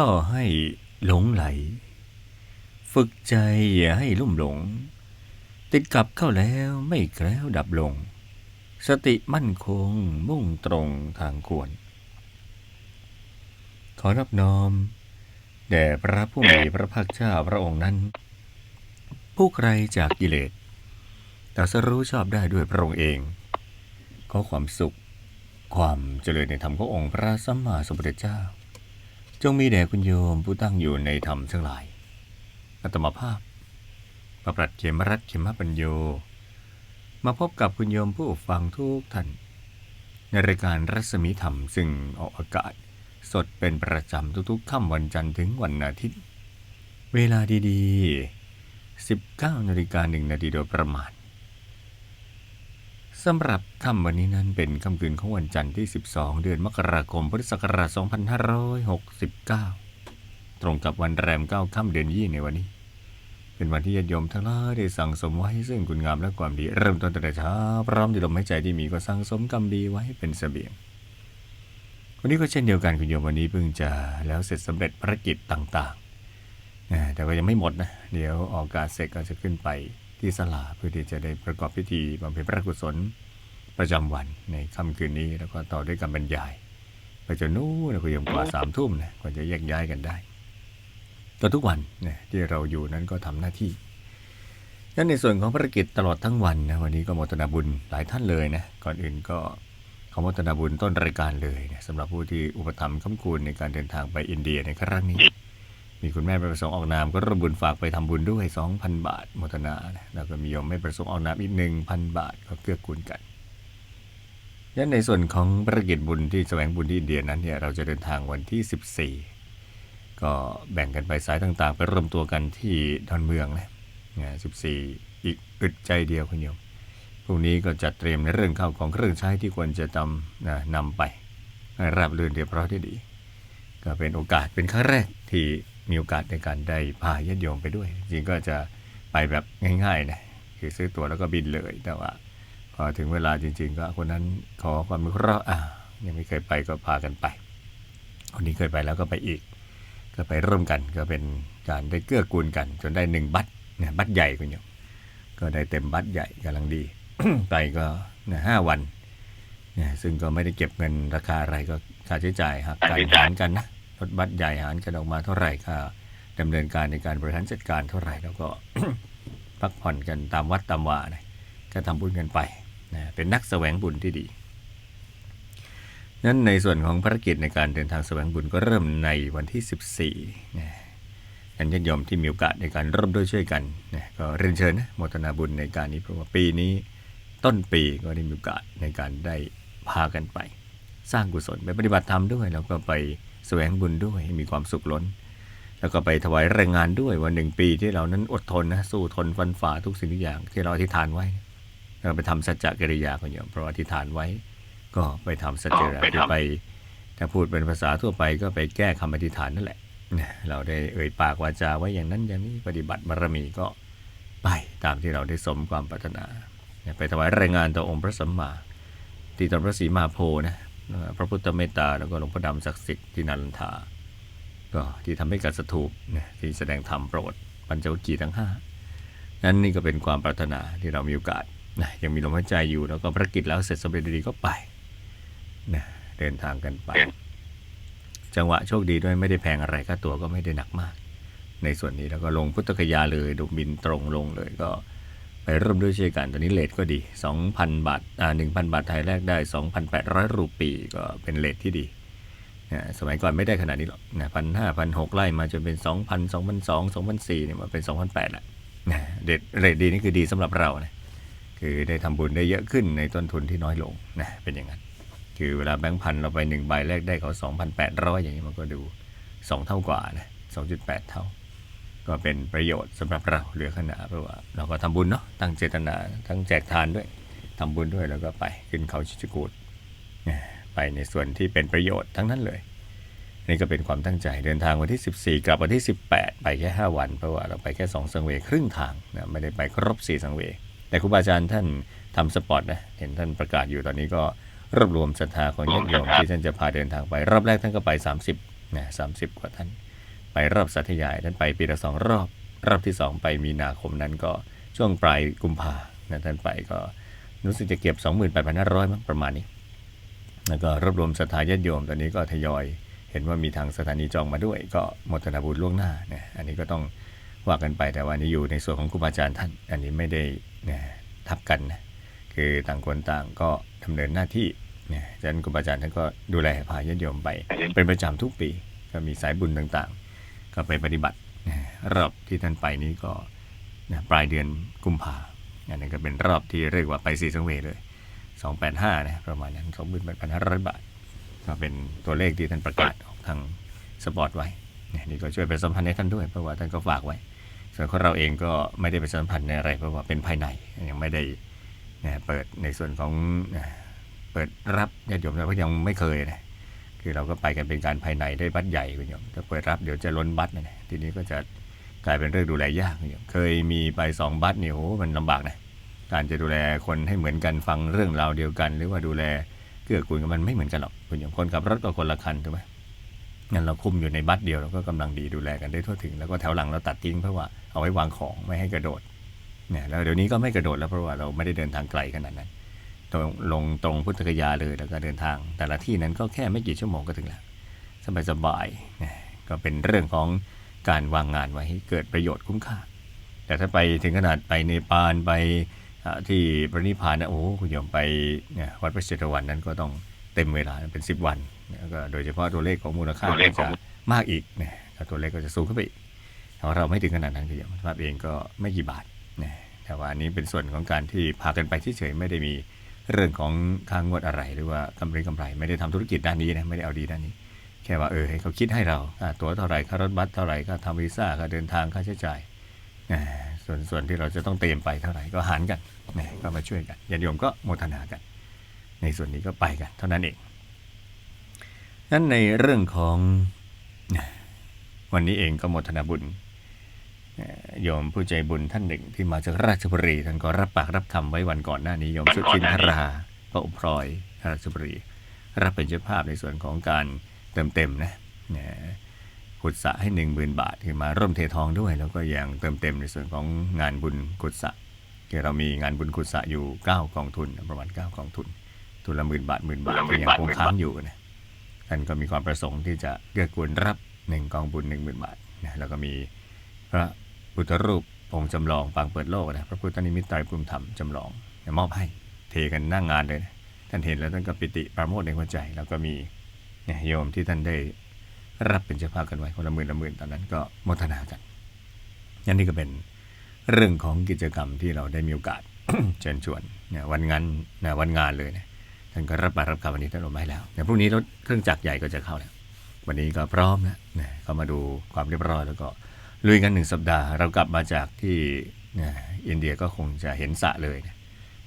่อมีล่อให้หลงไหล ฝึกใจอย่าให้ลุ่มหลง ติดกับเข้าแล้วไม่แกล้วดับลง สติมั่นคงมุ่งตรงทางควร ขอรับน้อม แด่พระผู้มีพระภาคเจ้าพระองค์นั้น ผู้ไกลจากกิเลสแต่สรู้ชอบได้ด้วยพระองค์เองขอความสุข ความเจริญในธรรมขององค์พระสัมมาสัมพุทธเจ้า จงมีแด่คุณโยมผู้ตั้งอยู่ในธรรมทั้งหลาย อัตมภาพ ประปรัดเขมรัตเขมปัญโย มาพบกับคุณโยมผู้ฟังทุกท่าน ในรายการรัศมีธรรมซึ่งออกอากาศ สดเป็นประจำทุกๆค่ำวันจันทร์ถึงวันอาทิตย์ เวลาดีๆ 19นาฬิกาหนึ่งนาทีโดยประมาณ สำหรับค่ำวันนี้นั้นเป็นค่ำคืนของวันจันทร์ที่ 12 เดือนมกราคม พุทธศักราช 2569 ตรงกับวันแรม 9 ค่ำเดือนยี่ในวันนี้ เป็นวันที่ญาติโยมทั้งหลายได้สั่งสมไว้ซึ่งคุณงามและความดี เริ่มต้นแต่เช้าพร้อมด้วยลมหายใจที่มีก็สั่งสมกรรมดีไว้เป็นเสบียง วันนี้ก็เช่นเดียวกันคุณโยมวันนี้เพิ่งจะแล้วเสร็จสำเร็จภารกิจต่างๆแต่ก็ยังไม่หมดนะ เดี๋ยวออกากาเสร็จก็จะขึ้นไป ที่สลาเพื่อที่จะได้ประกอบพิธีบำเพ็ญพระกุศลประจำวันในค่ำคืนนี้แล้วก็ต่อด้วยการบรรยาย ไปจนนู้นนะคุณโยมกว่าสามทุ่มนะกว่าจะแยกย้ายกันได้ก็ทุกวันนะที่เราอยู่นั้นก็ทำหน้าที่นั้นในส่วนของภารกิจตลอดทั้งวันนะวันนี้ก็มทนาบุญหลายท่านเลยนะก่อนอื่นก็ขอมทนาบุญต้นรายการเลยนะสำหรับผู้ที่อุปถัมภ์ค้ำคูณในการเดินทางไปอินเดียในครั้งนี้ มีคุณแม่ไม่ประสงค์ออกนามก็ร่วมบุญฝากไปทำบุญด้วย 2,000 บาทมทนานะแล้วก็มีโยมไม่ประสงค์ออกนามอีก 1,000 บาทก็เกื้อกูลกันยันในส่วนของภารกิจบุญที่แสวงบุญที่อินเดียนั้นเนี่ยเราจะเดินทางวันที่ 14 ก็แบ่งกันไปสายต่างๆไปรวมตัวกันที่ดอนเมืองนะนะ14 อีกอึดใจเดียวคุณโยมพรุ่งนี้ก็จัดเตรียมในเรื่องข้าวของเครื่องใช้ที่ควรจะทำนะนำไปให้ราบรื่นเรียบร้อยได้ดี ก็เป็นโอกาสเป็นครั้งแรกที่ มีโอกาสในการได้พาญาติโยมไปด้วย จริงก็จะไปแบบง่ายๆนะคือซื้อตั๋วแล้วก็บินเลย แต่ว่า พอถึงเวลาจริง ๆ ก็คนนั้นขอความมุขเราะห์อ่ายังไม่เคยไปก็พากันไป คนนี้เคยไปแล้วก็ไปอีก ก็ไปร่วมกันก็เป็นการได้เกื้อกูลกัน จนได้หนึ่งบัตรเนี่ยบัตรใหญ่คุณโยมก็ได้เต็มบัตรใหญ่กำลังดีไปก็เนี่ยห้าวันเนี่ยซึ่งก็ไม่ได้เก็บเงินราคาอะไรก็ค่าใช้จ่ายหักกันหารกันนะ รถบัสใหญ่หารกันออกมาเท่าไหร่ค่าดำเนินการในการบริหารจัดการเท่าไหร่แล้วก็พักผ่อนกันตามวัดตามวานะก็ทำบุญกันไปนะเป็นนักแสวงบุญที่ดี นั้นในส่วนของภารกิจในการเดินทางแสวงบุญก็เริ่มในวันที่ 14นะท่านญาติโยมที่มีโอกาสในการร่วมด้วยช่วยกันนะก็เรียนเชิญนะโมทนาบุญในการนี้เพราะว่าปีนี้ต้นปีก็ได้มีโอกาสในการได้พากันไป สร้างกุศลไปปฏิบัติธรรมด้วยแล้วก็ไป แสวงบุญด้วยให้มีความสุขล้น แล้วก็ไปถวายแรงงานด้วยวันหนึ่งปีที่เรานั้นอดทนนะสู้ทนฟันฝ่าทุกสิ่งทุกอย่างที่เราอธิษฐานไว้เราไปทำสัจจะกิริยาคนเดียวเพราะอธิษฐานไว้ ก็ไปทำสัจจะกิริยาคือไปถ้าพูดเป็นภาษาทั่วไปก็ไปแก้คำอธิษฐานนั่นแหละนะเราได้เอ่ยปากวาจาไว้อย่างนั้นอย่างนี้ปฏิบัติบารมีก็ไปตามที่เราได้สมความปรารถนานะไปถวายรายงานต่อองค์พระสัมมาที่ตอนพระศรีมาโพธิ์นะ พระพุทธเมตตาแล้วก็หลวงพ่อดำศักดิ์สิทธิ์ที่นันทา ก็ที่ทำให้กัสถูปนะที่แสดงธรรมโปรดปัญจวัคคีย์ทั้งห้านั้นนี่ก็เป็นความปรารถนาที่เรามีโอกาสนะยังมีลมหายใจอยู่แล้วก็ภารกิจแล้วเสร็จสำเร็จดีก็ไปนะเดินทางกันไป จังหวะโชคดีด้วยไม่ได้แพงอะไรค่าตั๋วก็ไม่ได้หนักมาก ในส่วนนี้แล้วก็ลงพุทธคยาเลยดูบินตรงลงเลยก็ ไปร่วมด้วยช่วยกันตอนนี้เลทก็ดี 2,000 บาทอ่า1,000 บาทไทยแรกได้ 2,800 รูปีก็เป็นเลทที่ดีนะสมัยก่อนไม่ได้ขนาดนี้หรอกนะพันห้าพันหกไล่มาจนเป็น 2,000 2,200 2,400เนี่ยมาเป็น2,800ละนะเด็ดเรทดีนี่คือดีสำหรับเรานะคือได้ทำบุญได้เยอะขึ้นในต้นทุนที่น้อยลงนะเป็นอย่างนั้น คือเวลาแบงค์พันเราไปหนึ่งใบแรกได้เขา2,800 อย่างนี้มันก็ดู 2 เท่ากว่านะ2.8 เท่า ก็เป็นประโยชน์สำหรับเราเหลือขนาดเพราะว่าเราก็ทำบุญเนาะตั้งเจตนาทั้งแจกทานด้วยทำบุญด้วยแล้วก็ไปขึ้นเขาชิจกูดไปในส่วนที่เป็นประโยชน์ทั้งนั้นเลย นี่ก็เป็นความตั้งใจเดินทางวันที่ 14 กลับวันที่ 18 ไปแค่ 5 วัน เพราะว่าเราไปแค่ 2 สังเวยครึ่งทางนะไม่ได้ไปครบ 4 สังเวยแต่ครูบาอาจารย์ท่านทำสปอร์ตนะเห็นท่านประกาศอยู่ตอนนี้ก็รวบรวมศรัทธาของญาติโยมที่ท่านจะพาเดินทางไปรอบแรกท่านก็ไป 30นะสามสิบกว่าท่าน ไปรอบสัตยายท่านไปปีละสองรอบ รอบที่สองไปมีนาคมนั้นก็ช่วงปลายกุมภานะท่านไปก็รู้สึกจะเก็บ 28,500มั้งประมาณนี้ แล้วก็รวบรวมศรัทธาญาติโยมตอนนี้ก็ทยอย เห็นว่ามีทางสถานีจองมาด้วย ก็มทนาบุญล่วงหน้านะอันนี้ก็ต้องว่ากันไปแต่ว่านี้อยู่ในส่วนของครูบาอาจารย์ท่าน อันนี้ไม่ได้นะทับกันนะคือต่างคนต่างก็ดำเนินหน้าที่นะฉะนั้นครูบาอาจารย์ท่านก็ดูแลพาญาติโยมไป เป็นประจำทุกปี ก็มีสายบุญต่าง ก็ไปปฏิบัติรอบที่ท่านไปนี้ก็ปลายเดือนกุมภาอันนี้ก็เป็นรอบที่เรียกว่าไปสีสังเวยเลย 285นะประมาณนั้น28,500 บาท ก็เป็นตัวเลขที่ท่านประกาศออกทางสปอร์ตไว้นี่ก็ช่วยไปสัมพันธ์ให้ท่านด้วย เพราะว่าท่านก็ฝากไว้ ส่วนของเราเองก็ไม่ได้ไปสัมพันธ์ในอะไร เพราะว่าเป็นภายในยังไม่ได้เปิดในส่วนของเปิดรับญาติโยมนะเพราะยังไม่เคยนะ คือเราก็ไปกันเป็นการภายในได้บัตรใหญ่คุณโยมถ้าเปิดรับเดี๋ยวจะล้นบัตรนะทีนี้ก็จะกลายเป็นเรื่องดูแลยากคุณโยมเคยมีไปสองบัตรเนี่ยโหมันลำบากนะการจะดูแลคนให้เหมือนกันฟังเรื่องราวเดียวกัน หรือว่าดูแลเกื้อกูลกันมันไม่เหมือนกันหรอกคุณอย่างคนขับรถก็คนละคันถูกไหมงั้นเราคุมอยู่ในบัสเดียวเราก็กำลังดีดูแลกันได้ทั่วถึง แล้วก็แถวหลังเราตัดทิ้งเพราะว่าเอาไว้วางของไม่ให้กระโดดเนี่ยแล้วเดี๋ยวนี้ก็ไม่กระโดดแล้วเพราะว่าเราไม่ได้เดินทางไกลขนาดนั้น ตรงลงตรงพุทธคยาเลยแล้วก็เดินทาง แต่ละที่นั้นก็แค่ไม่กี่ชั่วโมงก็ถึงแล้ว สบายๆนะก็เป็นเรื่องของการวางงานไว้ให้เกิดประโยชน์คุ้มค่า แต่ถ้าไปถึงขนาดไปเนปาลไปที่พระนิพพานนะโอ้คุณโยมไปวัดพระเชตวันนั้นก็ต้องเต็มเวลาเป็น 10 วันแล้วก็โดยเฉพาะตัวเลขของมูลค่าก็จะมากอีกนะแล้วตัวเลขก็จะสูงขึ้นไปอีกของเราไม่ถึงขนาดนั้นคุณโยมภาพเองก็ไม่กี่บาทนะแต่ว่าอันนี้เป็นส่วนของการที่พากันไปเฉยไม่ได้มี เรื่องของค่างวดอะไรหรือว่ากำไรกำไร ไม่ได้ทำธุรกิจด้านนี้นะไม่ได้เอาดีด้านนี้ แค่ว่าเออให้เขาคิดให้เราค่าตั๋วเท่าไหร่ค่ารถบัสเท่าไหร่ค่าทำวีซ่าค่าเดินทางค่าใช้จ่ายส่วนส่วนที่เราจะต้องเตรียมไปเท่าไหร่ก็หารกันนะก็มาช่วยกันญาติโยมก็โมทนากัน ในส่วนนี้ก็ไปกัน เท่านั้นเองนั้นในเรื่องของวันนี้เองก็โมทนาบุญ โยมผู้ใจบุญท่านหนึ่งที่มาจากราชบุรีท่านก็รับปากรับคำไว้วันก่อนหน้านี้โยมสุทินทราพระอุพรอยราชบุรี รับเป็นเจ้าภาพในส่วนของการเติมเต็มนะนะขุดสระให้หนึ่งหมื่นบาทคือมาร่วมเททองด้วย แล้วก็ยังเติมเต็มในส่วนของงานบุญขุดสระคือเรามีงานบุญขุดสระอยู่ 9 กองทุน ประมาณ 9 กองทุน ทุนละหมื่นบาทหมื่นบาทที่ยังคงค้างอยู่นะท่านก็มีความประสงค์ที่จะเกื้อกูลรับหนึ่งกองบุญหนึ่งหมื่นบาทนะแล้วก็มีพระ พุทธรูปองค์จำลองปางเปิดโลกนะพระพุทธนิมิตไตรภูมิธรรมจำลองมอบให้เทกันนั่งงานเลยนะท่านเห็นแล้วท่านก็ปิติปราโมทในหัวใจ แล้วก็มีเนี่ยโยมที่ท่านได้รับเป็นเจ้าภาพกันไว้คนละหมื่นละหมื่นตอนนั้นก็โมทนากันนั่นนี่ก็เป็นเรื่องของกิจกรรมที่เราได้มีโอกาสเชิญชวนเนี่ยวันงานนะวันงานเลยนะท่านก็รับปากรับคำวันนี้ท่านลงมาให้แล้วเดี๋ยพรุ่งนี้รถเครื่องจักรใหญ่ก็จะเข้าแล้ววันนี้ก็พร้อมนะนะเข้ามาดูความเรียบร้อยแล้วก็ ลุยกันหนึ่งสัปดาห์ เรากลับมาจากที่อินเดียก็คงจะเห็นสะเลยนะ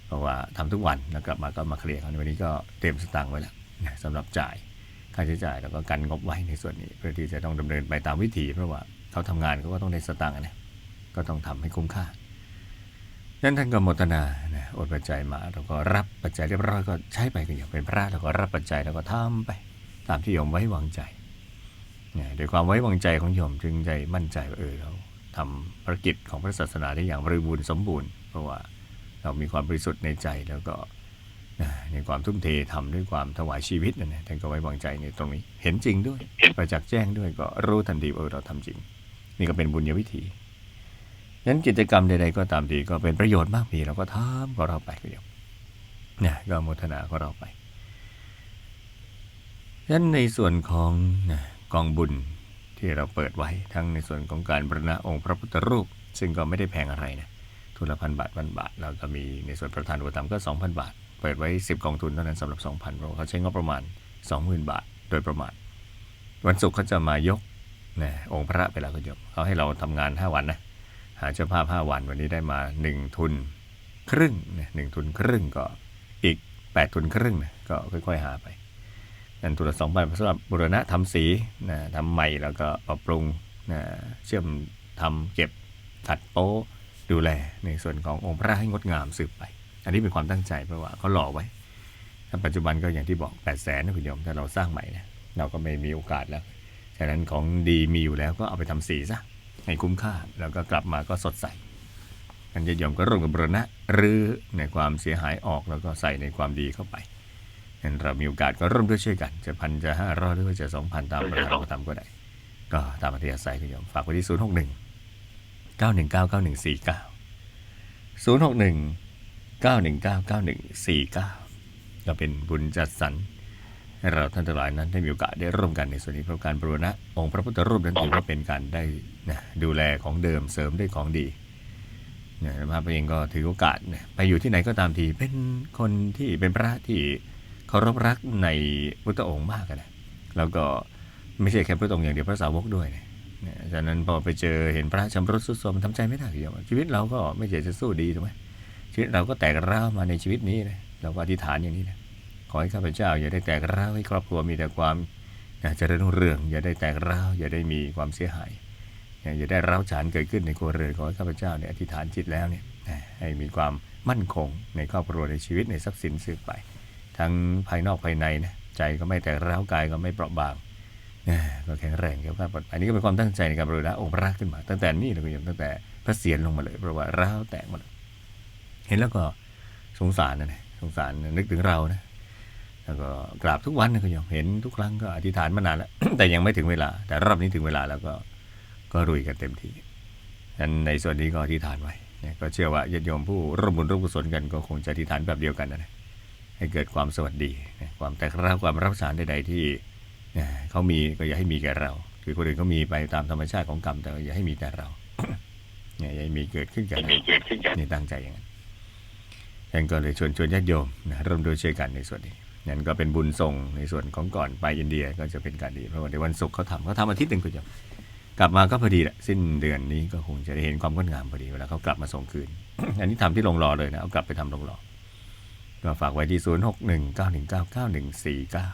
เพราะว่าทำทุกวันแล้วกลับมาก็มาเคลียร์กันวันนี้ก็เตรียมสตางค์ไว้แล้วนะสำหรับจ่ายค่าใช้จ่ายแล้วก็กันงบไว้ในส่วนนี้ เพื่อที่จะต้องดำเนินไปตามวิถีเพราะว่าเขาทำงานเขาก็ต้องได้สตางค์นะก็ต้องทำให้คุ้มค่าดังนั้นท่านก็มทนานะอดปัจจัยมาแล้วก็รับปัจจัยเรียบร้อยก็ใช้ไปกันอย่างเป็นพระแล้วก็รับปัจจัยแล้วก็ทำไป ตามที่โยมไว้วางใจ เนี่ยโดยความไว้วางใจของโยมจึงใจมั่นใจว่าเออเราทำภารกิจของพระศาสนาได้อย่างบริบูรณ์สมบูรณ์ เพราะว่าเรามีความบริสุทธิ์ในใจแล้วก็ในความทุ่มเททำด้วยความถวายชีวิตนะนะท่านก็ไว้วางใจในตรงนี้ เห็นจริงด้วย ประจักษ์แจ้งด้วยก็รู้ทันทีว่าเออเราทำจริง นี่ก็เป็นบุญญวิธีนั้นกิจกรรมใดๆก็ตามทีก็เป็นประโยชน์มากมีเราก็ทำก็เราไปก็เดียวนะก็โมทนาก็เราไปนั้นในส่วนของนะ กองบุญที่เราเปิดไว้ทั้งในส่วนของการบรณะองค์พระพุทธรูป ซึ่งก็ไม่ได้แพงอะไรนะทุนละพันบาทพันบาทแล้วก็มีในส่วนประธานอุปถัมภ์ก็ 2,000 บาท เปิดไว้ 10 กองทุนเท่านั้นสำหรับ 2,000เพราะว่าเขาใช้งบประมาณ 20,000 บาท โดยประมาณ วันศุกร์เขาจะมายกนะองค์พระไปแล้วก็ยกเขาให้เราทำงาน 5 วันนะหาเจ้าภาพ 5 วันวันนี้ได้มา 1 ทุนครึ่งนะหนึ่งทุนครึ่งก็อีก 8 ทุนครึ่งนะก็ค่อย ๆ หาไป นั่นทุนละสองพันสำหรับบุรณะทำสีนะทำใหม่แล้วก็ปรับปรุงนะเชื่อมทำเก็บขัดโป๊ดูแลในส่วนขององค์พระให้งดงามสืบไป อันนี้เป็นความตั้งใจเพราะว่าเขาหล่อไว้ถ้าปัจจุบันก็อย่างที่บอก8 0 0แสนนะคุณโยมถ้าเราสร้างใหม่นะเราก็ไม่มีโอกาสแล้วฉะนั้นของดีมีอยู่แล้วก็เอาไปทำสีซะให้คุ้มค่าแล้วก็กลับมาก็สดใสกันจะโยมก็ร่วมกับบูรณะหรือในความเสียหายออกแล้วก็ใส่ในความดีเข้าไป งั้นเรามีโอกาสก็ร่วมด้วยช่วยกัน จะพันจะห้าร้อยหรือว่าจะสองพันตามประธานก็ทำก็ได้ ก็ตามอัธยาศัยคุณโยมฝากไว้ที่ศูนย์หกหนึ่งเก้าหนึ่งเก้าเก้าหนึ่งสี่เก้าศูนย์หกหนึ่งเก้าหนึ่งเก้าเก้าหนึ่งสี่เก้าก็เป็นบุญจัดสรรให้เราท่านทั้งหลายนั้นได้มีโอกาสได้ร่วมกันในส่วนนี้เพราะการบรณะองค์พระพุทธรูปนั้นถือว่าเป็นการได้นะดูแลของเดิมเสริมด้วยของดีนะพระเองก็ถือโอกาสนะไปอยู่ที่ไหนก็ตามทีเป็นคนที่เป็นพระที่ เคารพรักในพุทธองค์มากนะแล้วก็ไม่ใช่แค่พระองค์อย่างเดียวพระสาวกด้วยนะนะฉะนั้นพอไปเจอเห็นพระชำรุดทรุดโทรมทำใจไม่ได้เดียวชีวิตเราก็ไม่ใช่จะสู้ดีถูกไหมชีวิตเราก็แตกร้าวมาในชีวิตนี้นะเราก็อธิษฐานอย่างนี้นะขอให้ข้าพเจ้า อย่าได้แตกร้าวให้ครอบครัวมีแต่ความเจริญรุ่งเรือง อย่าได้แตกร้าวอย่าได้มีความเสียหายอย่าได้ร้าวฉานเกิดขึ้นในครัวเรือนขอให้ข้าพเจ้าเนี่ยอธิษฐานจิตแล้วเนี่ยให้มีความมั่นคงในครอบครัวในชีวิตในทรัพย์สินสืบไป ทั้งภายนอกภายในนะใจก็ไม่แตกร้าวกายก็ไม่เปราะบางก็แข็งแรงเกี่ยวกับอันนี้ก็เป็นความตั้งใจในการบริจาคองค์พระขึ้นมา ตั้งแต่นี้เลยคุณโยมตั้งแต่พระเศียรลงมาเลยเพราะว่าร้าวแตกหมดเลยเห็นแล้วก็สงสารนะนะสงสารนึกถึงเรานะแล้วก็กราบทุกวันนะคุณโยมเห็นทุกครั้งก็อธิษฐานมานานแล้ว แต่ยังไม่ถึงเวลา แต่รอบนี้ถึงเวลาแล้วก็ก็รุยกันเต็มที่นั้นในส่วนนี้ก็อธิษฐานไว้นะก็เชื่อว่าญาติโยมผู้ร่วมบุญร่วมกุศลกันก็คงจะอธิษฐานแบบเดียวกันนะนะ ให้เกิดความสวัสดีนะความแตกร้าวความรับสารใดๆที่นะเขามีก็อย่าให้มีแก่เรา คือคนอื่นเขามีไปตามธรรมชาติของกรรมแต่อย่าให้มีแต่เราเนี่ยอย่าให้มีเกิดขึ้นแก่เรานี่ตั้งใจอย่างนั้นยังก็เลยชวนชวนญาติโยมนะร่วมด้วยช่วยกันในส่วนนี้นั่นก็เป็นบุญส่งในส่วนของก่อนไปอินเดียก็จะเป็นการดีเพราะว่าในวันศุกร์เขาทำเขาทำอาทิตย์หนึ่งคุณโยมกลับมาก็พอดีแหละสิ้นเดือนนี้ก็คงจะได้เห็นความงดงามพอดีเวลาเขากลับมาส่งคืน อันนี้ทำที่โรงรอเลยนะเอากลับไปทำโรงรอ ก็ฝากไว้ที่ศูนย์หกหนึ่งเก้าหนึ่งเก้าเก้าหนึ่งสี่เก้า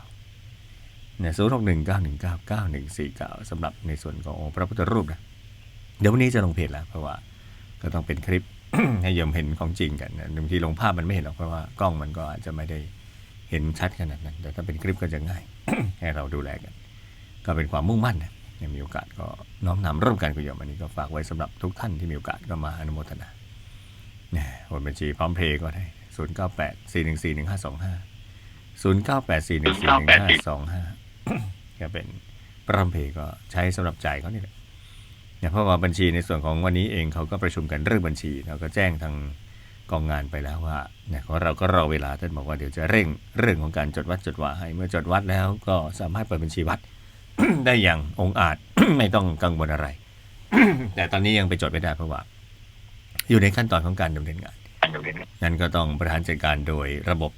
เนี่ยศูนย์หกหนึ่งเก้าหนึ่งเก้าเก้าหนึ่งสี่เก้าสำหรับในส่วนขององค์พระพุทธรูปนะเดี๋ยววันนี้จะลงเพจแล้ว เพราะว่าก็ต้องเป็นคลิปให้โยมเห็นของจริงกันนะบางทีลงภาพมันไม่เห็นหรอกเพราะว่ากล้องมันก็อาจจะไม่ได้เห็นชัดขนาดนั้น แต่ถ้าเป็นคลิปก็จะง่าย ให้เราดูแลกัน ก็เป็นความมุ่งมั่นนะยังมีโอกาสก็น้อมนำร่วมกันคุณโยมอันนี้ก็ฝากไว้สำหรับทุกท่านที่มีโอกาสก็มาอนุโมทนาเนี่ยโอนบัญชีพร้อมเพย์ก็ได้ ศูนย์เก้าแปดสี่หนึ่งสี่หนึ่งห้าสองห้าศูนย์เก้าแปดสี่หนึ่งสี่หนึ่งห้าสองห้าก็เป็นพร้อมเพก็ใช้สำหรับจ่ายเขานี่แหละเนี่ยเพราะว่าบัญชีในส่วนของวันนี้เองเขาก็ประชุมกันเรื่องบัญชีแล้วก็แจ้งทางกองงานไปแล้วว่าเนี่ยของเราก็รอเวลาท่านบอกว่าเดี๋ยวจะเร่งเรื่องของการจดวัดจดว่าให้เมื่อจดวัดแล้วก็สามารถเปิดบัญชีวัด ได้อย่างองอาจไม่ต้องกังวลอะไร แต่ตอนนี้ยังไปจดไม่ได้เพราะว่า อยู่ในขั้นตอนของการดำเนินงาน นั้นก็ต้องบริหารจัดการโดยระบบ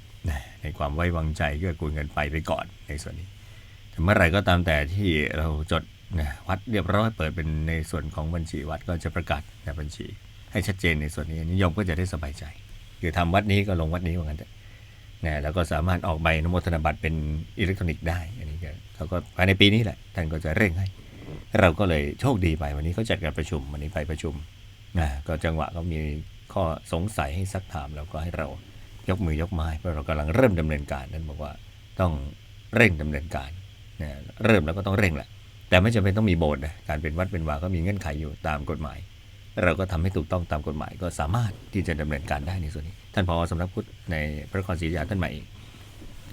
ในความไว้วางใจเกื้อกูลกันไปไปก่อนในส่วนนี้แต่เมื่อไหร่ก็ตามแต่ที่เราจดวัดเรียบร้อยเปิดเป็นในส่วนของบัญชีวัดก็จะประกาศในบัญชี ให้ชัดเจนในส่วนนี้นิยมก็จะได้สบายใจ คือทำวัดนี้ก็ลงวัดนี้ว่างั้นเถอะนะแล้วก็สามารถออกใบอนุโมทนาบัตรเป็นอิเล็กทรอนิกส์ได้ อันนี้ก็เขาก็ภายในปีนี้แหละ ท่านก็จะเร่งให้ เราก็เลยโชคดีไปวันนี้เขาจัดการประชุมวันนี้ไปประชุมนะก็จังหวะเขามี ข้อสงสัยให้ซักถามแล้วก็ให้เรายกมือยกไม้เพราะเรากำลังเริ่มดำเนินการนั่นบอกว่าต้องเร่งดำเนินการนะเริ่มแล้วก็ต้องเร่งแหละแต่ไม่จำเป็นต้องมีโบสถ์นะการเป็นวัดเป็นวาก็มีเงื่อนไขอยู่ตามกฎหมาย เราก็ทำให้ถูกต้องตามกฎหมายก็สามารถที่จะดำเนินการได้ในส่วนนี้ ท่านพอสำนักพุทธในพระนครศรีอยุธยาท่านใหม่เอง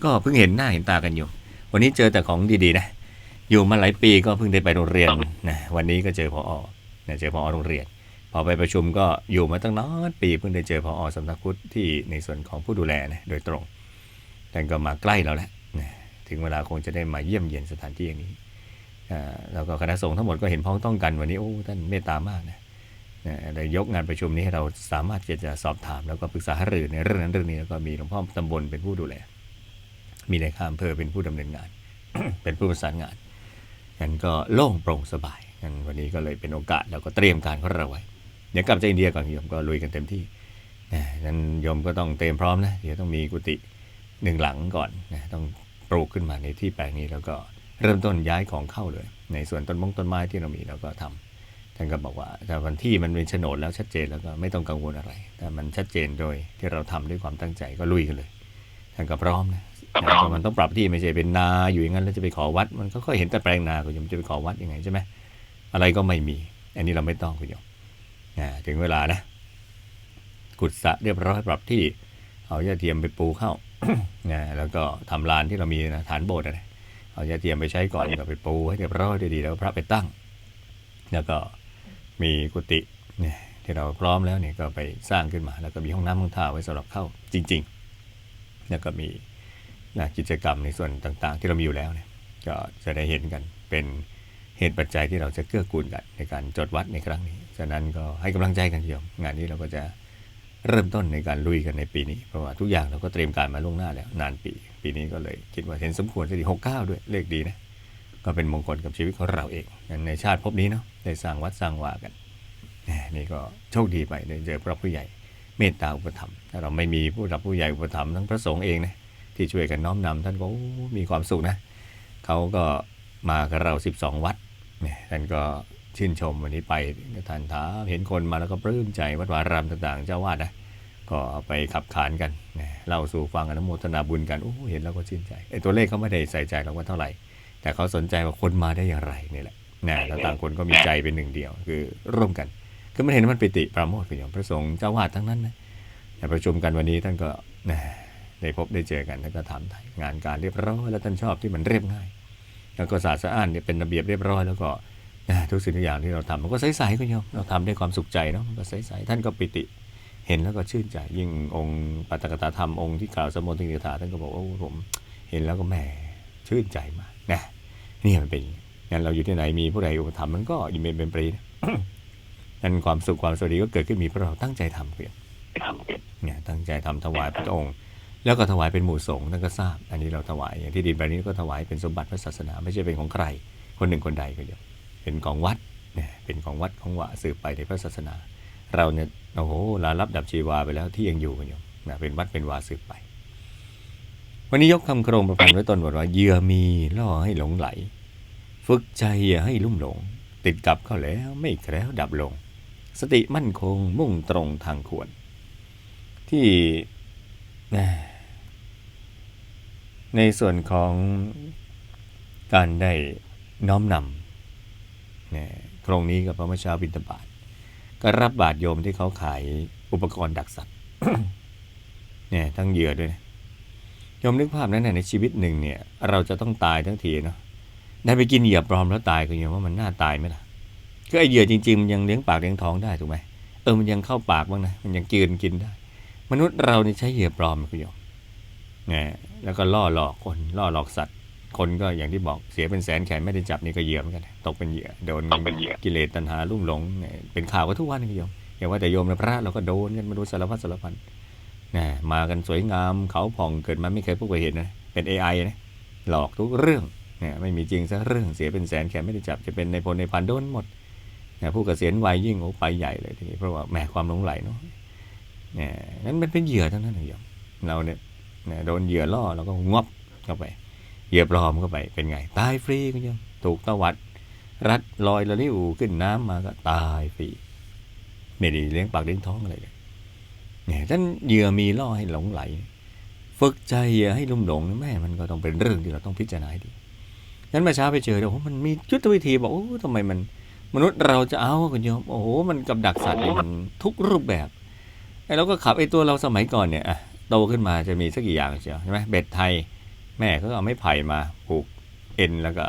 ก็เพิ่งเห็นหน้าเห็นตากันอยู่ วันนี้เจอแต่ของดีๆนะอยู่มาหลายปีก็เพิ่งได้ไปโรงเรียนนะวันนี้ก็เจอพอนะเจอพอโรงเรียน อไปประชุมก็อยู่มาตั้งนานปีเพิ่งได้เจอพออสำนักพุทธที่ในส่วนของผู้ดูแลนะโดยตรงท่านก็มาใกล้เราแล้วนะถึงเวลาคงจะได้มาเยี่ยมเยียนสถานที่อย่างนี้อ่าแล้วก็คณะสงฆ์ทั้งหมดก็เห็นพ้องต้องกันวันนี้โอ้ท่านเมตตามากนะได้ยกงานประชุมนี้ให้เราสามารถจะสอบถาม แล้วก็ปรึกษาหารือในเรื่องนั้นเรื่องนี้แล้วก็มีหลวงพ่อตำบลเป็นผู้ดูแล มีในายข้าอำเภอเป็นผู้ดำเนินงาน เป็นผู้ประสานงานงั้นก็โล่งโปร่งสบายงั้นวันนี้ก็เลยเป็นโอกาสแล้วก็เตรียมการของเราไว้ ดี๋ยวกลับจากอินเดียก่อนโยมก็ลุยกันเต็มที่นะนั้นโยมก็ต้องเตรียมพร้อมนะเดี๋ยวต้องมีกุฏิหนึ่งหลังก่อนนะต้องปลูกขึ้นมาในที่แปลงนี้แล้วก็เริ่มต้นย้ายของเข้าเลย ในส่วนต้นมงต้นไม้ที่เรามีเราก็ทำท่านก็บอกว่าถ้าวันที่มันเป็นโฉนดแล้วชัดเจนแล้วก็ไม่ต้องกังวลอะไรแต่มันชัดเจนโดยที่เราทำด้วยความตั้งใจก็ลุยกันเลยท่านก็พร้อมนะมันต้องปรับที่ไม่ใช่เป็นนาอยู่อย่างนั้นแล้วจะไปขอวัด มันก็ค่อยเห็นแต่แปลงนาคุณโยมจะไปขอวัดยังไงใช่ไหมอะไรก็ไม่มี อันนี้เราไม่ต้องคุณโยม ถึงเวลานะขุดสระเรียบร้อยปรับที่เอาหญ้าเทียมไปปูเข้านะแล้วก็ทำลานที่เรามีนะฐานโบสถ์นะเอาหญ้าเทียมไปใช้ก่อนก็ไปปูให้เรียบร้อยดีๆแล้วก็พระไปตั้ง แล้วก็มีกุฏิเนี่ยที่เราพร้อมแล้วเนี่ยก็ไปสร้างขึ้นมา แล้วก็มีห้องน้ำห้องท่าไว้สำหรับเข้าจริงๆ แล้วก็มีนะกิจกรรมในส่วนต่างๆ ที่เรามีอยู่แล้วเนี่ยก็จะได้เห็นกันเป็นเหตุปัจจัยที่เราจะเกื้อกูลกันในการจดวัดในครั้งนี้ ฉะนั้นก็ให้กำลังใจกันเดียว งานนี้เราก็จะเริ่มต้นในการลุยกันในปีนี้ เพราะว่าทุกอย่างเราก็เตรียมการมาล่วงหน้าแล้ว นานปี ปีนี้ก็เลยคิดว่าเห็นสมควรจะดีหกเก้าด้วยเลขดีนะ ก็เป็นมงคลกับชีวิตของเราเองในชาติภพนี้เนาะได้สร้างวัดสร้างวากันนี่ก็โชคดีไปได้เจอพระผู้ใหญ่เมตตาอุปถัมภ์ถ้าเราไม่มีผู้รับผู้ใหญ่อุปถัมภ์ทั้งพระสงฆ์เองนะที่ช่วยกันน้อมนำท่านก็มีความสุขนะเขาก็มากับเรา 12 วัดเนี่ยท่านก็ ชื่นชมวันนี้ไปท่านถามเห็นคนมาแล้วก็ปลื้มใจวัดวารามต่างๆ เจ้าวาดนะก็ไปขับขานกันนะเล่าสู่ฟังอนุโมทนาบุญกันโอ้เห็นแล้วก็ชื่นใจไอ้ตัวเลขเขาไม่ได้ใส่ใจหรอกว่าเท่าไหร่ แต่เขาสนใจว่าคนมาได้อย่างไรนี่แหละนะแล้วต่างคนก็มีใจเป็นหนึ่งเดียว คือร่วมกันคือมันเห็นว่ามันปิติปราโมทย์คือย่างพระสงฆ์เจ้าวาดทั้งนั้นนะประชุมกันวันนี้ท่านก็นะได้พบได้เจอกันท่านก็ถามไทยงานการเรียบร้อยแล้วท่านชอบที่มันเรียบง่าย แล้วก็สะอาดสะอ้านเนี่ยเป็นระเบียบเรียบร้อยแล้วก็ นะทุกสิ่งทุกอย่างที่เราทำมันก็ใสๆคุณโยมเราทำด้วยความสุขใจเนาะมันก็ใสๆท่านก็ปิติเห็นแล้วก็ชื่นใจยิ่งองค์ปัตตกตาธรรมองค์ที่กล่าวสมมติติถาท่านก็บอกว่าโอ้ผมเห็นแล้วก็แหมชื่นใจมากนะนี่มันเป็นอย่างนี้งั้นเราอยู่ที่ไหนมีผู้ใดอุปถัมภ์มันก็ยินเป็นเป็นปรีนะนั่นความสุขความสวัสดีก็เกิดขึ้นมีเพราะเราตั้งใจทำเพียงเนี่ยตั้งใจทำถวายพระองค์ แล้วก็ถวายเป็นหมู่สงฆ์ท่านก็ทราบ อันนี้เราถวายอย่างที่ดินแปลงนี้ก็ถวายเป็นสมบัติพระศาสนา ไม่ใช่เป็นของใคร คนหนึ่งคนใดก็เดียว เป็นของวัดเนี่ยเป็นของวัดของวาสืบไปในพระศาสนา เราเนี่ยโอ้โหลารับดับชีวาไปแล้วที่ยังอยู่กันอยู่นะเป็นวัดเป็นวาสืบไป วันนี้ยกคำโครงประพันธ์ไว้ตนบทว่าเยื่อมีล่อให้หลงไหล ฝึกใจอย่าให้ลุ่มหลง ติดกับเข้าแล้วไม่แคล้วดับลง สติมั่นคงมุ่งตรงทางควร ที่นในส่วนของการได้น้อมนำ นี่ยโครงนี้กับพระมเช้าบินตบาทก็รับบาทโยมที่เขาขายอุปกรณ์ดักสัตว์เนี่ยทั้งเหยื่อด้วยนะโยมนึกภาพนั้นในชีวิตหนึ่งเนี่ย เราจะต้องตายทั้งทีเนาะได้ไปกินเหยื่อปลอมแล้วตายก็โยมว่ามันน่าตายไหมล่ะก็ไอเหยื่อจริงๆมันยังเลี้ยงปากเลี้ยงท้องได้ถูกไหมเออมันยังเข้าปากบ้างนะมันยังกินกินได้ มนุษย์เรานี่ใช้เหยื่อปลอมคุณโยมเนี่ยแล้วก็ล่อหลอกคนล่อหลอกสัตว์ คนก็อย่างที่บอกเสียเป็นแสนแขนไม่ได้จับนี่ก็เหยื่อเหมือนกันตกเป็นเหยื่อโดนตกเป็นเหยื่อกิเลสตัณหาลุ่มหลงเนี่ยเป็นข่าวกันทุกวันคุณโยมอย่าว่าแต่โยมนะพระเราก็โดนกันมาดูสารพัดสารพันนะมากันสวยงามเขาผ่องเกิดมาไม่เคยพบเคยเห็นนะเป็น AI นะหลอกทุกเรื่องเนี่ยไม่มีจริงสักเรื่องเสียเป็นแสนแขนไม่ได้จับจะเป็นในพลในพันโดนหมดเนี่ยผู้เกษียณวัยยิ่งโอ้ไปใหญ่เลยทีนี้เพราะว่าแหมความหลงไหลเนาะเนี่ยนั้นมันเป็นเหยื่อทั้งนั้นเลยโยมเราเนี่ยเนี่ยโดนเหยื่อล่อเราก็งบเข้าไป เหยียบรอมเข้าไปเป็นไง ตายฟรีคุณโยมถูกตวัด รัดลอยละลิ้วขึ้นน้ำมาก็ตายฟรีไม่ได้เลี้ยงปากเลี้ยงท้องอะไรเลยเนี่ยท่านเหยื่อมีล่อให้หลงไหล ฝึกใจอย่าให้ลุ่มหลงแม่มันก็ต้องเป็นเรื่องที่เราต้องพิจารณาดีงั้นเมาเช้าไปเจอโอ้โหมันมียุทธวิธีบอกโอ้ทำไมมันมนุษย์เราจะเอาคุณโยมโอ้โหมันกับดักสัตว์มันทุกรูปแบบไอ้เราก็ขับไอ้ตัวเราสมัยก่อนเนี่ยโตขึ้นมาจะมีสักกี่อย่างเชียวใช่ไหมเบ็ดไทย แม่เขาก็เอาไม้ไผ่มาผูกเอ็นแล้วก็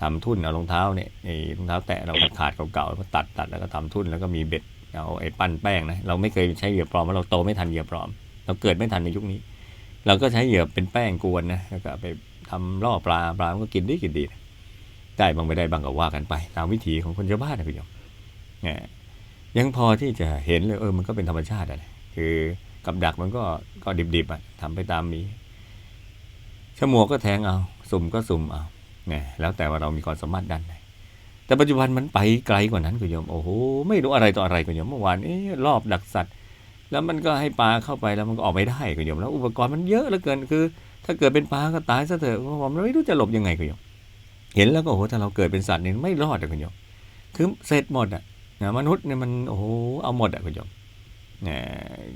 ทำทุ่นเอารองเท้าเนี่ยไอ้รองเท้าแตะเราขาดเก่าๆแล้วก็ตัดตัดแล้วก็ทำทุ่นแล้วก็มีเบ็ดเอาไอ้ปั้นแป้งนะเราไม่เคยใช้เหยื่อปลอมเพราะเราโตไม่ทันเหยื่อปลอม เราเกิดไม่ทันในยุคนี้ เราก็ใช้เหยื่อเป็นแป้งกวนนะแล้วก็ไปทำล่อปลาปลามันก็กินดีกินดีได้บางไม่ได้บางก็ว่ากันไป ตามวิถีของคนชาวบ้านนะคุณโยมเนี่ยยังพอที่จะเห็นเลยเออมันก็เป็นธรรมชาติอะนะคือกับดักมันก็ก็ดิบๆอะทำไปตามมี ฉมวกก็แทงเอา สุ่มก็สุ่มเอาเนี่ยแล้วแต่ว่าเรามีความสามารถด้านไหนแต่ปัจจุบันมันไปไกลกว่านั้นคุณโยมโอ้โหไม่รู้อะไรต่ออะไรคุณโยมเมื่อวานเอ๊ะรอบดักสัตว์ แล้วมันก็ให้ปลาเข้าไปแล้วมันก็ออกไม่ได้คุณโยมแล้ว อุปกรณ์มันเยอะเหลือเกินคือ ถ้าเกิดเป็นปลาก็ตายซะเถอะเพราะผมไม่รู้จะหลบยังไงคุณโยมเห็นแล้วก็โอ้โหถ้าเราเกิดเป็นสัตว์นี่ไม่รอดอะคุณโยมคือเสร็จหมดอะนะมนุษย์เนี่ยมันโอ้โหเอาหมดอะคุณโยมเนี่ย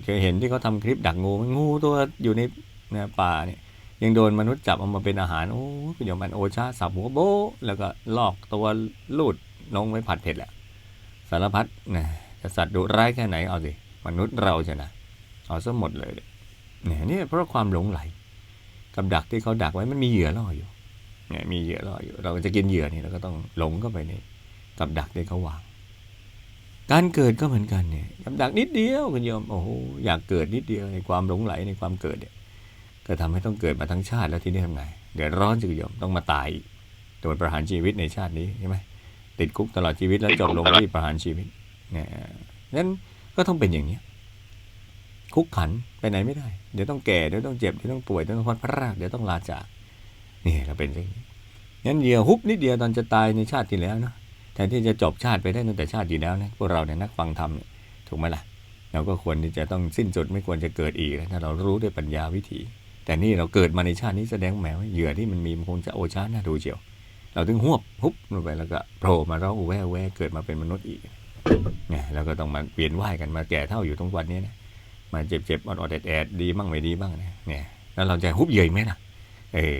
เคยเห็นที่เขาทำคลิปดักงูงูตัวอยู่ในปลาเนี่ย ยังโดนมนุษย์จับเอามาเป็นอาหาร โอ้คุณโยมมันโอชาสับหัวโบแล้วก็ลอกตัวลูดลงไว้ผัดเผ็ดแหละ สารพัดนะจะสัตว์ดุร้ายแค่ไหนเอาสิมนุษย์เราจะนะเอาซะหมดเลยเนี่ยนี่เพราะความหลงไหล กับดักที่เขาดักไว้มันมีเหยื่อล่ออยู่เนี่ยมีเหยื่อล่ออยู่ เราจะกินเหยื่อนี่เราก็ต้องหลงเข้าไปในกับดักที่เขาวาง การเกิดก็เหมือนกันเนี่ยกับดักนิดเดียวคุณโยมโอ้โหอยากเกิดนิดเดียวในความหลงไหลในความเกิดเนี่ย ก็ทำให้ต้องเกิดมาทั้งชาติแล้วที่นี่ทำไงเดือดร้อนสิโยมต้องมาตาย โดนประหารชีวิตในชาตินี้ใช่ไหมติดคุกตลอดชีวิตแล้วจบลงที่ประหารชีวิตเนี่ยนั้นก็ต้องเป็นอย่างนี้ยคุกขันไปไหนไม่ได้ เดี๋ยวต้องแก่เดี๋ยวต้องเจ็บเดี๋ยวต้องป่วยเดี๋ยวต้องพัดพรากเดี๋ยวต้องลาจากนี่เราเป็นอย่างนี้งั้นเดียวฮุบนิดเดียวตอนจะตายในชาติที่แล้วเนาะแทนที่จะจบชาติไปได้ตั้งแต่ชาติที่แล้วนะพวกเราเนี่ยนักฟังธรรมถูกไหมล่ะเราก็ควรที่จะต้องสิ้นสุดไม่ควรจะเกิดอีกนะถ้าเรารู้ด้วยปัญญาวิถี แต่นี่เราเกิดมาในชาตินี้แสดงแหมวเหยื่อที่มันมีมันคงจะโอชาหน่าดูเชียว เราถึงหวบฮุบลงไปแล้วก็โผล่มาร้องแววแวเกิดมาเป็นมนุษย์อีกเนี่ยเราก็ต้องมาเวียนว่ายกันมาแก่เท่าอยู่ตรงวันนี้นะมาเจ็บเจ็บอดอดแอดแอดดีบ้างไม่ดีบ้างนะเนี่ยแล้วเราจะฮุบเหยื่อไหมนะเออ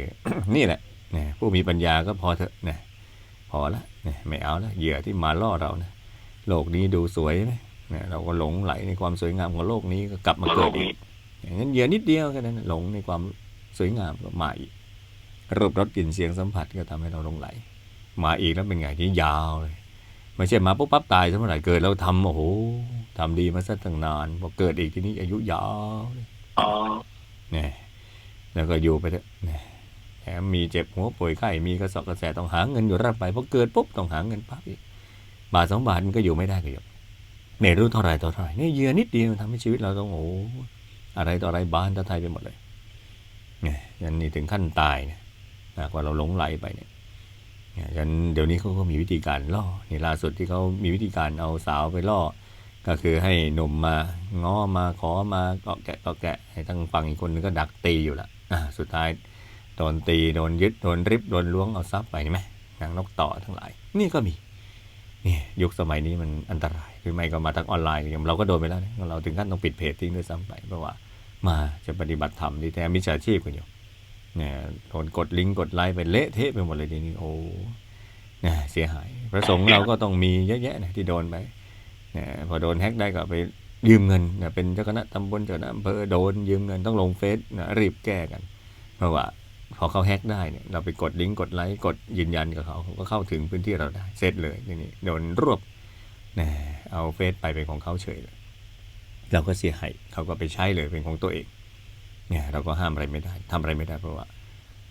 นี่แหละเนี่ยผู้มีปัญญาก็พอเถอะเนี่ยพอละเนี่ยไม่เอาละเหยื่อที่มาล่อเรานะโลกนี้ดูสวยไหมเนี่ยเราก็หลงไหลในความสวยงามของโลกนี้ก็กลับมาเกิดอีก อย่างนั้นเหยื่อนิดเดียวแค่นั้นนะหลงในความสวยงามก็มาอีกรูปรสกลิ่นเสียงสัมผัสก็ทำให้เราหลงไหล มาอีกแล้วเป็นไงที่ยาวเลยไม่ใช่มาปุ๊บปั๊บตายซะเมื่อไหร่เกิดเราทำโอ้โหทำดีมาซะตั้งนานพอเกิดอีกทีนี้อายุยาวเลยเนี่ยแล้วก็อยู่ไปเถอะเนี่ยแถมมีเจ็บหัวป่วยไข้มีกระสอบกระแสต้องหาเงินอยู่รับไปพอเกิดปุ๊บต้องหาเงินปั๊บอีกบาทสองบาทมันก็อยู่ไม่ได้ก็อยู่ไม่รู้เท่าไหรต่อเท่าไหรเนี่ยเหยื่อนิดเดียวทำให้ชีวิตเราต้องโอ้โห อะไรต่ออะไรบ้านตะไทยไปหมดเลยเนี่ยยันนี่ถึงขั้นตายเนี่ยกว่าเราหลงไหลไปเนี่ยเนี่ยยันเดี๋ยวนี้เขาก็มีวิธีการล่อนี่ล่าสุดที่เขามีวิธีการเอาสาวไปล่อ ก็คือให้หนุ่มมาง้อมาขอมาเกาะแกะเกาะแกะให้ทั้งฝั่งอีกคนนึงก็ดักตีอยู่ละสุดท้ายโดนตีโดนยึดโดนริบโดนล้วงเอาทรัพย์ไปนี่ไหมนางนกต่อทั้งหลาย นี่ก็มีนี่ยุคสมัยนี้มันอันตรายหรือไม่ก็มาทางออนไลน์อย่างเราก็โดนไปแล้ว เราถึงขั้นต้องปิดเพจทิ้งด้วยซ้ำไปเพราะว่า มาจะปฏิบัติธรรมที่แท้มิจฉาชีพกันอยู่เนี่ยโดนกดลิงก์กดไลค์ไปเละเทะไปหมดเลยทีนี้โอ้เนี่ยเสียหายพระสงฆ์เราก็ต้องมีเยอะแยะนะที่โดนไปเนี่ยพอโดนแฮ็กได้ก็ไปยืมเงินเนี่ยเป็นเจ้าคณะตำบลเจ้าคณะอำเภอโดนยืมเงินต้องลงเฟซนะรีบแก้กัน เพราะว่าพอเขาแฮ็กได้เนี่ยเราไปกดลิงก์กดไลค์กดยืนยันกับเขาเขาก็เข้าถึงพื้นที่เราได้เสร็จเลยทีนี้โดนรวบเนี่ยเอาเฟซไปเป็นของเขาเฉยเลย เราก็เสียหายเขาก็ไปใช้เลยเป็นของตัวเองเนี่ยเราก็ห้ามอะไรไม่ได้ทำอะไรไม่ได้เพราะว่า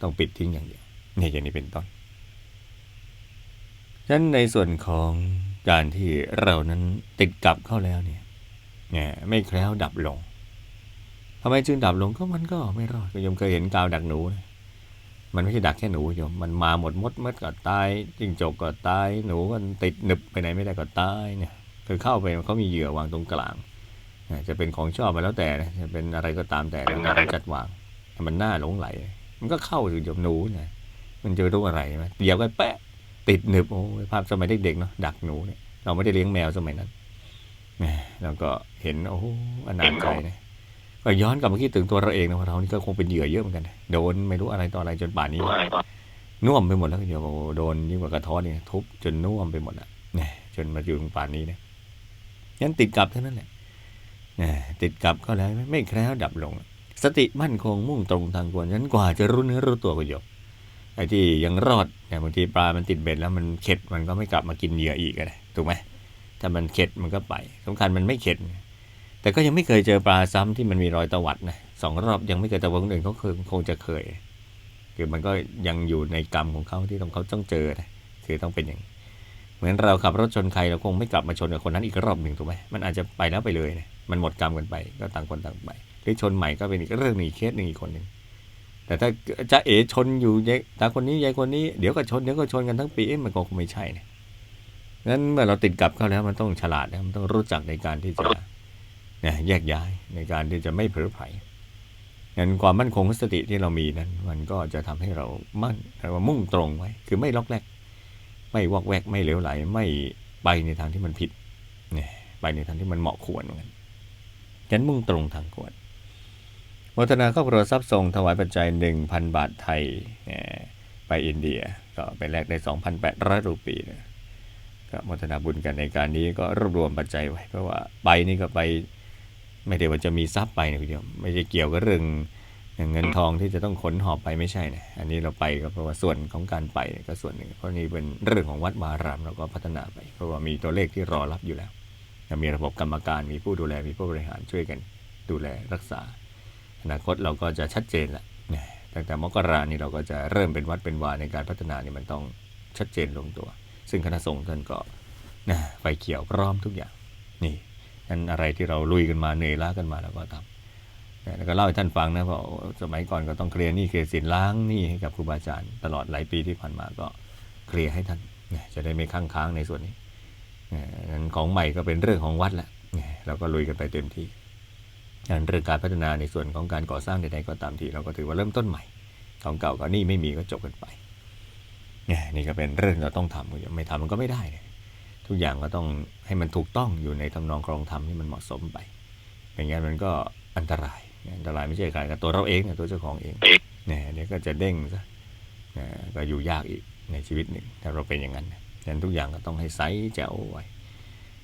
ต้องปิดทิ้งอย่างเดียวเนี่ยอย่างนี้เป็นต้นฉะนั้นในส่วนของการที่เรานั้นติดกับเข้าแล้วเนี่ยเนี่ยไม่แคล้วดับลงทำไมจึงดับลงก็มันก็ไม่รอดโยมเคยเห็นกาวดักหนูนะมันไม่ใช่ดักแค่หนูโยมมันมาหมดมดมดก็ตายจิ้งจกก็ตายหนูก็ติดหนึบไปไหนไม่ได้ก็ตายเนี่ยคือเข้าไปเขามีเหยื่อวางตรงกลาง จะเป็นของชอบไปแล้วแต่นะจะเป็นอะไรก็ตามแต่แล้วแต่เราจัดวางมันน่าหลงไหล มันก็เข้าถึงจมหนูนะมันจะรู้อะไรไหมเดี๋ยวก็แปะติดหนึบโอ้ยภาพสมัยเด็กๆเนาะดักหนูเนี่ยเราไม่ได้เลี้ยงแมวสมัยนั้นแหมเราก็เห็นโอ้โหอนาจใจนะก็ย้อนกลับมาคิดถึงตัวเราเองนะว่าเรานี่ก็คงเป็นเหยื่อเยอะเหมือนกันนะโดนไม่รู้อะไรต่ออะไรจนป่านนี้น่วมไปหมดแล้วเดี๋ยวโดนยิ่งกว่ากระท้อนเนี่ยทุบจนน่วมไปหมดแล้วเนี่ยจนมาอยู่ตรงป่านนี้นะยันติดกับเท่านั้นแหละนะ ติดกับก็แล้วไม่แคล้วดับลง สติมั่นคงมุ่งตรงทางควรฉะนั้นกว่าจะรู้เนื้อรู้ตัวก็ยกไอ้ที่ยังรอดเนี่ยบางทีปลามันติดเบ็ดแล้วมันเข็ดมันก็ไม่กลับมากินเหยื่ออีกนะถูกไหมถ้ามันเข็ดมันก็ไปสำคัญมันไม่เข็ด แต่ก็ยังไม่เคยเจอปลาซ้ำที่มันมีรอยตวัดนะสองรอบยังไม่เคยแต่ว่าคนอื่นเขาเคยคงจะเคย คือมันก็ยังอยู่ในกรรมของเขาที่ต้องเขาต้องเจอนะคือต้องเป็นอย่าง เหมือนเราขับรถชนใครเราคงไม่กลับมาชนกับคนนั้นอีกรอบหนึ่งถูกไหมมันอาจจะไปแล้วไปเลยนะ มันหมดกรรมกันไป ก็ต่างคนต่างไปหรือชนใหม่ก็เป็นอีกเรื่องหนึ่งเคสหนึ่งอีกคนหนึ่งแต่ถ้าจะเอ๋ชนอยู่ยายตาคนนี้ยายคนนี้เดี๋ยวก็ชนเดี๋ยวก็ชนกันทั้งปีเอ๊ะมันก็คงไม่ใช่นะนั้นเมื่อเราติดกับเขาแล้วมันต้องฉลาดนะมันต้องรู้จักในการที่จะนี่ยแยกย้ายในการที่จะไม่เผลอไผลงั้นความมั่นคงของสติที่เรามีนั้น มันก็จะทำให้เรามั่นเรามุ่งตรงไว้ คือไม่ล็อกแรก ไม่วอกแวกไม่เหลวไหล ไม่ไปในทางที่มันผิดไปในทางที่มันเหมาะควรเหมือนกัน ฉันมุ่งตรงทางควรมทนาครอบครัวทรัพย์ทรงถวายปัจจัย 1,000 บาทไทยไปอินเดียก็ไปแลกได้ 2,800 รูปีนะก็มทนาบุญกันในการนี้ก็รวบรวมปัจจัยไว้ เพราะว่าไปนี่ก็ไปไม่ได้ว่าจะมีทรัพย์ไปนะคุณโยมไม่ใช่เกี่ยวกับเรื่องเงินทองที่จะต้องขนหอบไปไม่ใช่นะอันนี้เราไปก็เพราะว่าส่วนของการไปก็ส่วนหนึ่ง เพราะนี่เป็นเรื่องของวัดวารามเราก็พัฒนาไป เพราะว่ามีตัวเลขที่รอรับอยู่แล้ว มีระบบกรรมการมีผู้ดูแลมีผู้บริหารช่วยกันดูแลรักษา อนาคตเราก็จะชัดเจนละตั้งแต่มกรานี่เราก็จะเริ่มเป็นวัดเป็นวาในการพัฒนานี่มันต้องชัดเจนลงตัว ซึ่งคณะสงฆ์ท่านก็นะไฟเขียวพร้อมทุกอย่างนี่นั่นอะไรที่เราลุยกันมาเหนื่อยล้ากันมาแล้วก็ทำแล้วก็เล่าให้ท่านฟังนะเพราะสมัยก่อนก็ต้องเคลียร์นี่เคลียร์สินล้างนี่ให้กับครูบาอาจารย์ตลอดหลายปีที่ผ่านมาก็เคลียร์ให้ท่านจะได้ไม่ค้างค้างในส่วนนี้ นะงั้นของใหม่ก็เป็นเรื่องของวัดแหละนะเราก็ลุยกันไปเต็มที่งานเรื่องการพัฒนาในส่วนของการก่อสร้างใดๆก็ตามทีเราก็ถือว่าเริ่มต้นใหม่ ของเก่าก็นี่ไม่มีก็จบกันไปเนี่ยนี่ก็เป็นเรื่องเราต้องทำไม่ทำมันก็ไม่ได้เนี่ยทุกอย่างก็ต้องให้มันถูกต้องอยู่ในทำนองครองธรรมที่มันเหมาะสมไปไม่งั้นมันก็อันตรายอันตรายไม่ใช่ใครกับตัวเราเองนะตัวเจ้าของเองเนี่ยเดี๋ยวก็จะเด้งซะนะก็อยู่ยากอีกในชีวิตหนึ่งถ้าเราเป็นอย่างนั้นนะ ฉะนั้นทุกอย่างก็ต้องให้ใสแจ๋วไว้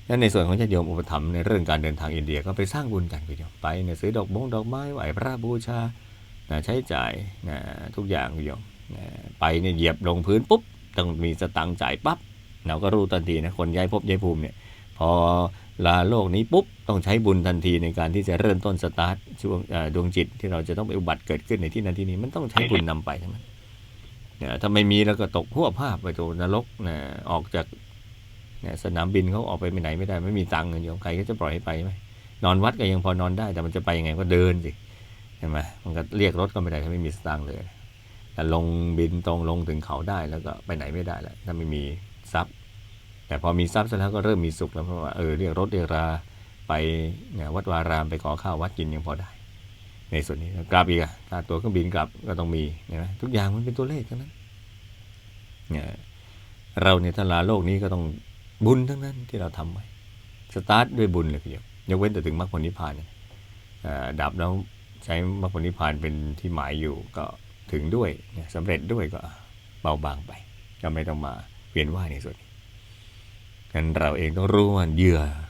และในส่วนของญาติโยมอุปถัมภ์ในเรื่องการเดินทางอินเดียก็ไปสร้างบุญกันไปเดียวไปเนี่ยซื้อดอกบงดอกไม้ไหว้พระบูชานะใช้จ่ายนะทุกอย่างโยมนะไปเนี่ยเหยียบลงพื้นปุ๊บต้องมีสตังค์จ่ายปั๊บเราก็รู้ทันทีนะคนย้ายภพย้ายภูมิเนี่ยพอลาโลกนี้ปุ๊บต้องใช้บุญทันทีในการที่จะเริ่มต้นสตาร์ทช่วงเอ่อดวงจิตที่เราจะต้องไปอุบัติเกิดขึ้นในที่นั้นที่นี้มันต้องใช้บุญนำไปทั้งนั้นเนี่ย ถ้าไม่มีแล้วก็ตกหัวภาพไปตัวนรกนะออกจากสนามบินเขาออกไปไปไหนไม่ได้ ไม่มีตังค์เงินโยมใครก็จะปล่อยให้ไปไหมนอนวัดก็ยังพอนอนได้ แต่มันจะไปยังไงก็เดินสิใช่ไหมมันก็เรียกรถก็ไม่ได้ถ้าไม่มีสตางค์เลยแต่ลงบินตรงลงถึงเขาได้แล้วก็ไปไหนไม่ได้แล้วถ้าไม่มีทรัพย์ แต่พอมีทรัพย์เสร็จแล้วก็เริ่มมีสุขแล้วเพราะว่าเออเรียกรถเรียกราไปวัดวารามไปขอข้าววัดกินยังพอได้ ในส่วนนี้กลับอีกอะค่าตัวเครื่องบินกลับก็ต้องมีนไหมทุกอย่างมันเป็นตัวเลขทั้งนั้นเนี่ยเราเนี่าลาโลกนี้ก็ต้องบุญทั้งนั้นที่เราทำไว้สตาร์ทด้วยบุญเลยพี่ยกเว้นแต่ถึงมรรคผลนิพพานเนี่ยเอ่อดับแล้วใช้มรรคผลนิพพานเป็นที่หมายอยู่ก็ถึงด้วยเนี่ยสำเร็จด้วยก็เบาบางไป ก็ไม่ต้องมาเวียนว่ายในส่วนนี้งั้นเราเองต้องรู้ว่าเหยื่อย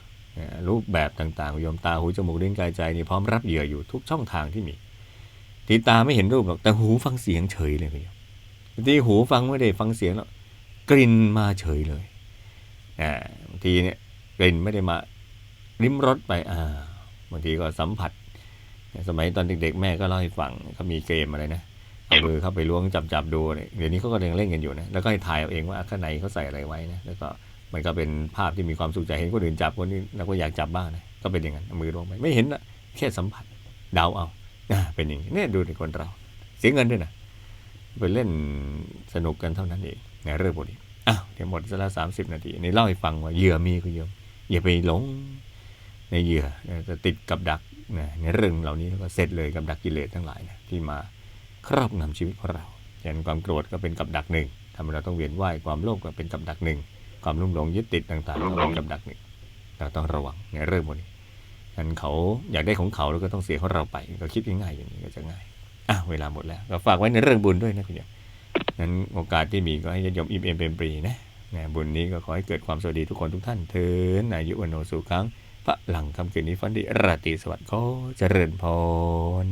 รูปแบบต่างๆโยมตาหูจมูกลิ้นกายใจนี่พร้อมรับเหยื่ออยู่ทุกช่องทางที่มี ทีตาไม่เห็นรูปหรอกแต่หูฟังเสียงเฉยเลยพี่ยมทีหูฟังไม่ได้ฟังเสียงหรอกกลิ่นมาเฉยเลยบางทีเนี่ยกลิ่นไม่ได้มาลิ้มรสไปอ่าบางทีก็สัมผัส สมัยตอนเด็กๆ แม่ก็เล่าให้ฟังเขามีเกมอะไรนะเอามือเข้าไปล้วงจับจับๆดูเนี่ยเดี๋ยวนี้เขาก็ยังเล่นกันอยู่นะแล้วก็ให้ทายเอาเองว่าข้างในเขาใส่อะไรไว้นะแล้วก็ มันก็เป็นภาพที่มีความสุขใจเห็นคนอื่นจับคนนี้เราก็อยากจับบ้างนะก็เป็นอย่างนั้นมือลงไปไม่เห็นนะแค่สัมผัสเดาเอาเป็นอย่างนี้เนี่ยดูในคนเรา เสียเงินด้วยนะไปเล่นสนุกกันเท่านั้นเองในเรื่องพวกนี้อ้าวเดี๋ยวหมดซะแล้วสามสิบนาทีนี่เล่าให้ฟังว่าเหยื่อมีคุณโยมอย่าไปหลงในเหยื่อจะติดกับดักนะในเรื่องเหล่านี้แล้วก็เสร็จเลยกับดักกิเลสทั้งหลายนะที่มาครอบงำชีวิตของเราเช่นความโกรธก็เป็นกับดักหนึ่งทำให้เราต้องเวียนว่ายความโลภก็เป็นกับดักหนึ่ง ความลุ่มหลงยึดติดต่างๆก็เป็นกับดักหนึ่งเราต้องระวังในเรื่องพวกนี้งั้นเขาอยากได้ของเขาแล้วก็ต้องเสียของเราไปก็คิดง่ายๆอย่างนี้ก็จะง่ายอะเวลาหมดแล้วก็ฝากไว้ในเรื่องบุญด้วยนะคุณโยมนั้นโอกาสที่มีก็ให้ญาติโยมอิ่มเอมเป็นปรีนะนะบุญนี้ก็ขอให้เกิดความสวัสดีทุกคนทุกท่านเถินอายุวันโนสุขังพระหลังคำคืนนี้ฝันดีราตรีสวัสดิ์ขอเจริญพร